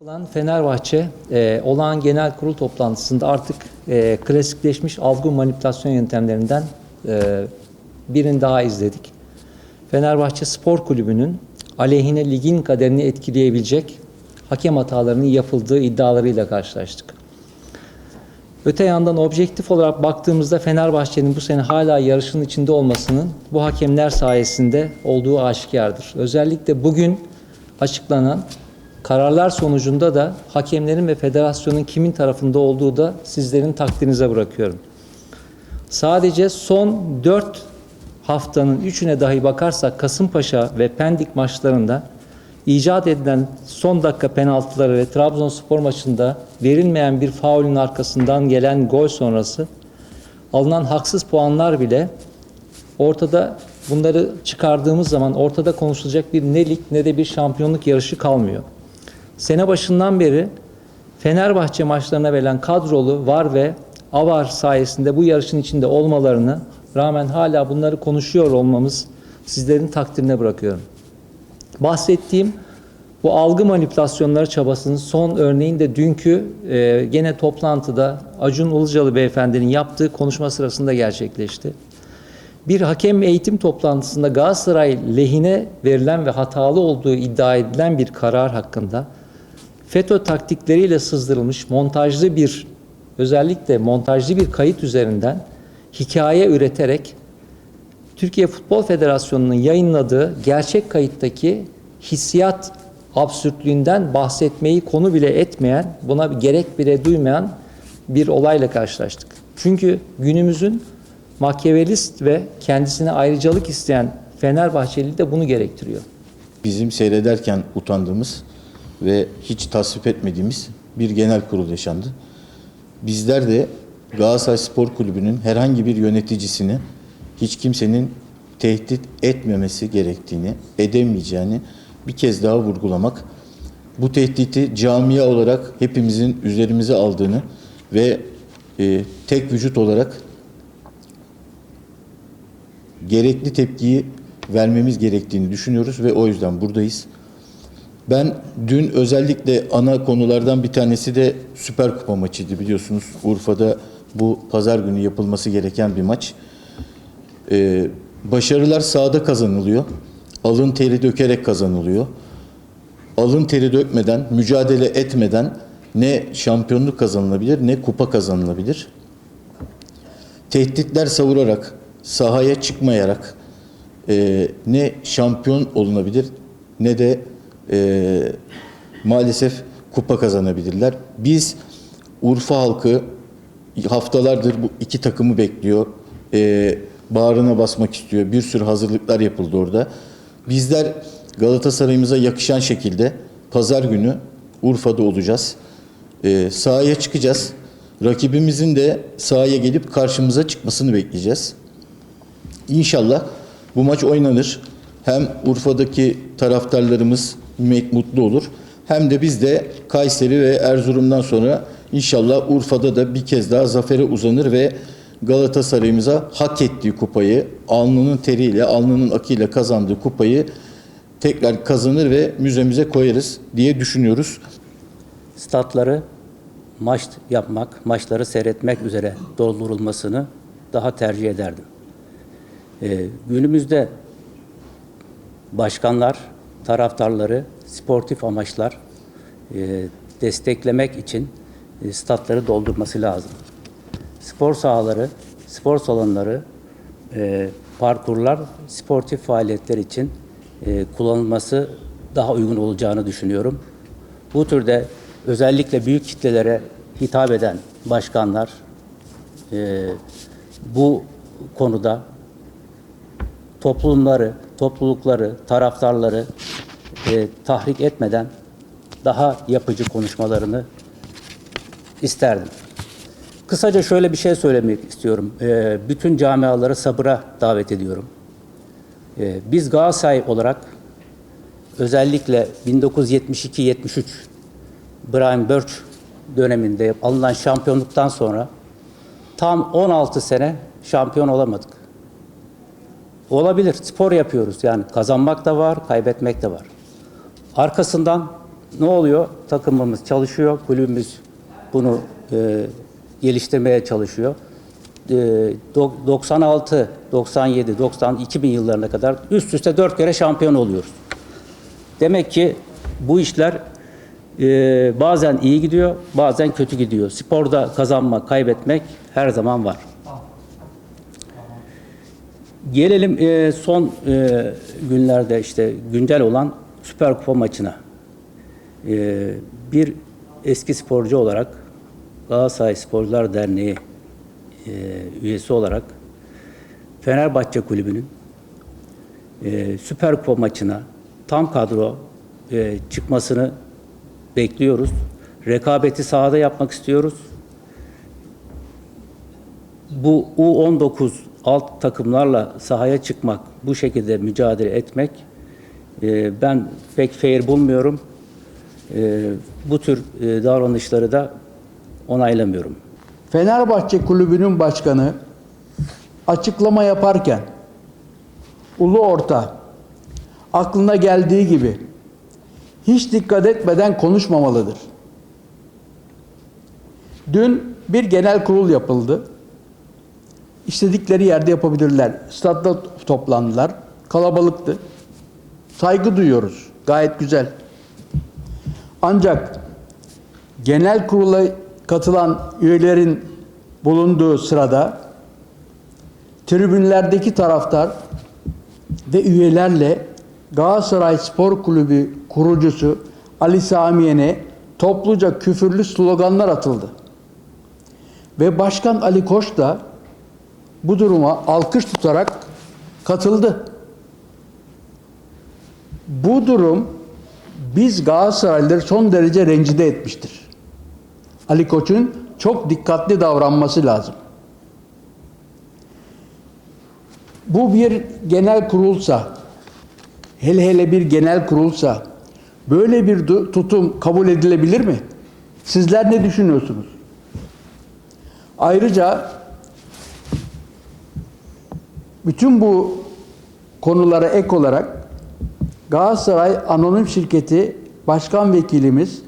Yapılan Fenerbahçe e, olağan genel kurul toplantısında artık e, klasikleşmiş algı manipülasyon yöntemlerinden e, birini daha izledik. Fenerbahçe Spor Kulübü'nün aleyhine ligin kaderini etkileyebilecek hakem hatalarının yapıldığı iddialarıyla karşılaştık. Öte yandan objektif olarak baktığımızda Fenerbahçe'nin bu sene hala yarışın içinde olmasının bu hakemler sayesinde olduğu aşikardır. Özellikle bugün açıklanan kararlar sonucunda da hakemlerin ve federasyonun kimin tarafında olduğu da sizlerin takdirinize bırakıyorum. Sadece son 4 haftanın 3'üne dahi bakarsak Kasımpaşa ve Pendik maçlarında icat edilen son dakika penaltıları ve Trabzonspor maçında verilmeyen bir faulün arkasından gelen gol sonrası alınan haksız puanlar bile ortada bunları çıkardığımız zaman ortada konuşulacak bir ne lig ne de bir şampiyonluk yarışı kalmıyor. Sene başından beri Fenerbahçe maçlarına verilen kadrolu var ve Avar sayesinde bu yarışın içinde olmalarını rağmen hala bunları konuşuyor olmamız sizlerin takdirine bırakıyorum. Bahsettiğim bu algı manipülasyonları çabasının son örneğin de dünkü e, gene toplantıda Acun Ilıcalı beyefendinin yaptığı konuşma sırasında gerçekleşti. Bir hakem eğitim toplantısında Galatasaray lehine verilen ve hatalı olduğu iddia edilen bir karar hakkında FETÖ taktikleriyle sızdırılmış montajlı bir özellikle montajlı bir kayıt üzerinden hikaye üreterek Türkiye Futbol Federasyonu'nun yayınladığı gerçek kayıttaki hissiyat absürtlüğünden bahsetmeyi konu bile etmeyen, buna gerek bile duymayan bir olayla karşılaştık. Çünkü günümüzün makyavelist ve kendisine ayrıcalık isteyen Fenerbahçeli de bunu gerektiriyor. bizim seyrederken utandığımız ve hiç tasvip etmediğimiz bir genel kurul yaşandı. Bizler de Galatasaray Spor Kulübü'nün herhangi bir yöneticisini hiç kimsenin tehdit etmemesi gerektiğini, edemeyeceğini bir kez daha vurgulamak, bu tehditi camia olarak hepimizin üzerimize aldığını ve e, tek vücut olarak gerekli tepkiyi vermemiz gerektiğini düşünüyoruz ve o yüzden buradayız. Ben dün özellikle ana konulardan bir tanesi de Süper Kupa maçıydı biliyorsunuz. Urfa'da bu pazar günü yapılması gereken bir maç. Ee, başarılar sahada kazanılıyor. Alın teri dökerek kazanılıyor. Alın teri dökmeden, mücadele etmeden ne şampiyonluk kazanılabilir ne kupa kazanılabilir tehditler savurarak, sahaya çıkmayarak e, ne şampiyon olunabilir ne de e, maalesef kupa kazanabilirler. Biz Urfa halkı haftalardır bu iki takımı bekliyor. E, bağrına basmak istiyor. Bir sürü hazırlıklar yapıldı orada. Bizler Galatasaray'ımıza yakışan şekilde pazar günü Urfa'da olacağız. E, sahaya çıkacağız. Rakibimizin de sahaya gelip karşımıza çıkmasını bekleyeceğiz. İnşallah bu maç oynanır. Hem Urfa'daki taraftarlarımız mutlu olur. Hem de biz de Kayseri ve Erzurum'dan sonra inşallah Urfa'da da bir kez daha zafere uzanır ve Galatasaray'ımıza hak ettiği kupayı, alnının teriyle, alnının akıyla kazandığı kupayı tekrar kazanır ve müzemize koyarız diye düşünüyoruz. statları maç yapmak, maçları seyretmek üzere doldurulmasını daha tercih ederdim. Ee, günümüzde başkanlar, taraftarları sportif amaçlar e, desteklemek için e, statları doldurması lazım. Spor sahaları, spor salonları, e, parkurlar sportif faaliyetler için e, kullanılması daha uygun olacağını düşünüyorum. Bu türde özellikle büyük kitlelere hitap eden başkanlar e, bu konuda toplumları, toplulukları, taraftarları e, tahrik etmeden daha yapıcı konuşmalarını isterdim. Kısaca şöyle bir şey söylemek istiyorum. E, bütün camiaları sabıra davet ediyorum. E, biz Galatasaray olarak özellikle 1972-73 Brian Birch döneminde alınan şampiyonluktan sonra tam 16 sene şampiyon olamadık. Olabilir. Spor yapıyoruz. Yani kazanmak da var, kaybetmek de var. Arkasından ne oluyor? Takımımız çalışıyor, kulübümüz bunu e, geliştirmeye çalışıyor. E, do- 96, 97, 90, 2000 yıllarına kadar üst üste dört kere şampiyon oluyoruz. Demek ki bu işler e, bazen iyi gidiyor, bazen kötü gidiyor. Sporda kazanmak, kaybetmek her zaman var. Gelelim e, son e, günlerde işte güncel olan Süper Kupa maçına. E, bir eski sporcu olarak Galatasaray Sporcular Derneği e, üyesi olarak Fenerbahçe Kulübü'nün e, Süper Kupa maçına tam kadro e, çıkmasını bekliyoruz. Rekabeti sahada yapmak istiyoruz. Bu U19 alt takımlarla sahaya çıkmak, bu şekilde mücadele etmek e, ben pek fair bulmuyorum. E, bu tür e, davranışları da onaylamıyorum. Fenerbahçe Kulübü'nün başkanı açıklama yaparken ulu orta aklına geldiği gibi hiç dikkat etmeden konuşmamalıdır. Dün bir genel kurul yapıldı. İstedikleri yerde yapabilirler. Statta toplandılar. Kalabalıktı. Saygı duyuyoruz. Gayet güzel. Ancak genel kurula katılan üyelerin bulunduğu sırada tribünlerdeki taraftar ve üyelerle Galatasaray Spor Kulübü kurucusu Ali Samiyen'e topluca küfürlü sloganlar atıldı. Ve Başkan Ali Koç da bu duruma alkış tutarak katıldı. Bu durum biz Galatasaraylıları son derece rencide etmiştir. Ali Koç'un çok dikkatli davranması lazım. Bu bir genel kurulsa, hele hele bir genel kurulsa, böyle bir tutum kabul edilebilir mi? Sizler ne düşünüyorsunuz? Ayrıca bütün bu konulara ek olarak Galatasaray Anonim Şirketi Başkan Vekilimiz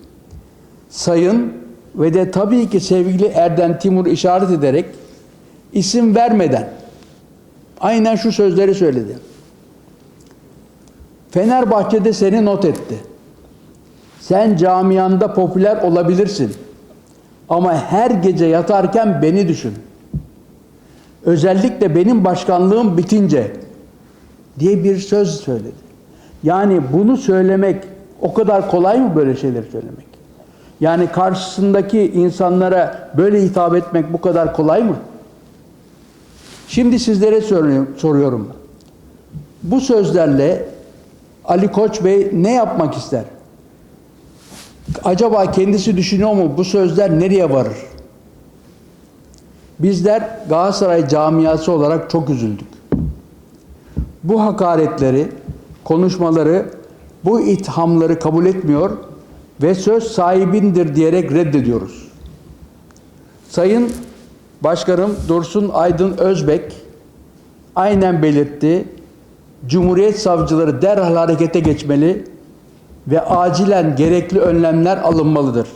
Sayın ve de tabii ki sevgili Erden Timur işaret ederek isim vermeden aynen şu sözleri söyledi. Fenerbahçe'de seni not etti. Sen camianda popüler olabilirsin. Ama her gece yatarken beni düşün. Özellikle benim başkanlığım bitince diye bir söz söyledi. Yani bunu söylemek o kadar kolay mı böyle şeyler söylemek? Yani karşısındaki insanlara böyle hitap etmek bu kadar kolay mı? Şimdi sizlere soruyorum-. Bu sözlerle Ali Koç Bey ne yapmak ister? Acaba kendisi düşünüyor mu bu sözler nereye varır? Bizler Galatasaray camiası olarak çok üzüldük. Bu hakaretleri, konuşmaları, bu ithamları kabul etmiyor ve söz sahibindir diyerek reddediyoruz. Sayın Başkanım Dursun Aydın Özbek aynen belirtti. Cumhuriyet savcıları derhal harekete geçmeli ve acilen gerekli önlemler alınmalıdır.